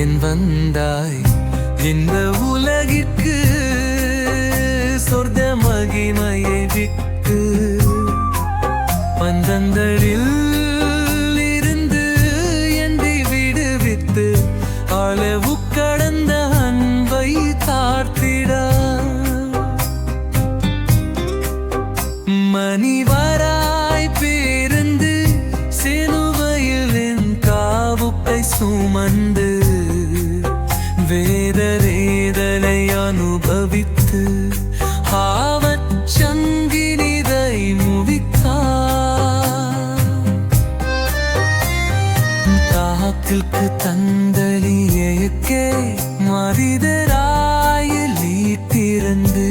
என் வந்தாய் இந்த உலகிற்கு சொர்க்க மகிமையை விட்டு பந்தங்களில் இருந்து என்னை விடுவித்து அளவு கடந்த அன்பை தார்த்திட மணிவராய் பேருந்து சிலுவையில் என் காவுப்பை சுமந்து வேதரேதலை அனுபவித்து ஆவச் சங்கினிதை முவித்தார். தாக்கிற்கு தந்தலியக்கே மரிதராயில் திறந்து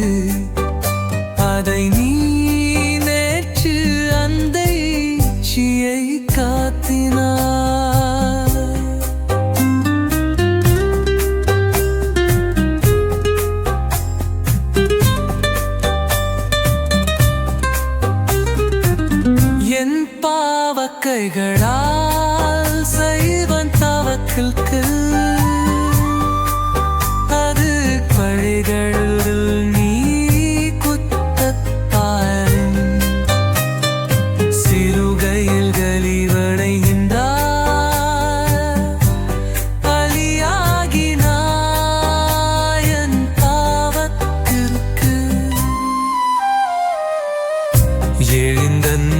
கைகளால் செய்வன் தவக்கிற்கு அது பழிகளில் நீ குத்தத்தால் சிறுகையில் கலிவடைகின்றார் பலியாகினாயன் பாவத்திற்கு. எழுந்தன்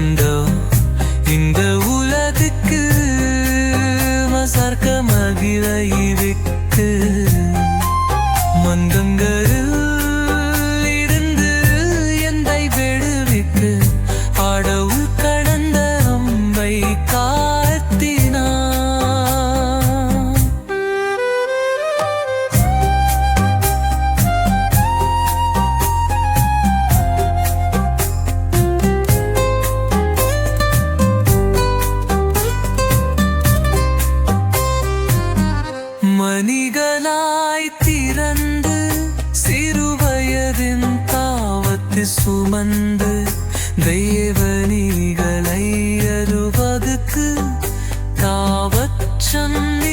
மசர்க்க விட்டு சுமந்து தெய்வனிகளை அருவகுக்கு தாவச்சந்தி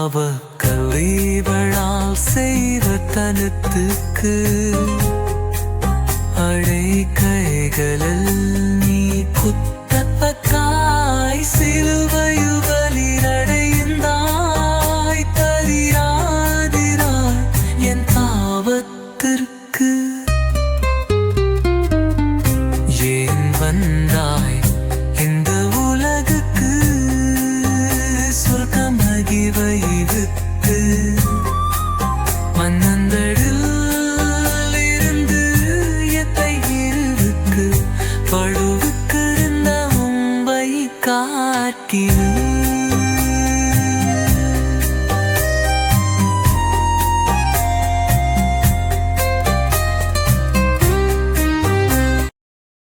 தாவ கல்லீவளால் செய்த தனத்துக்கு அழை கைகளில் you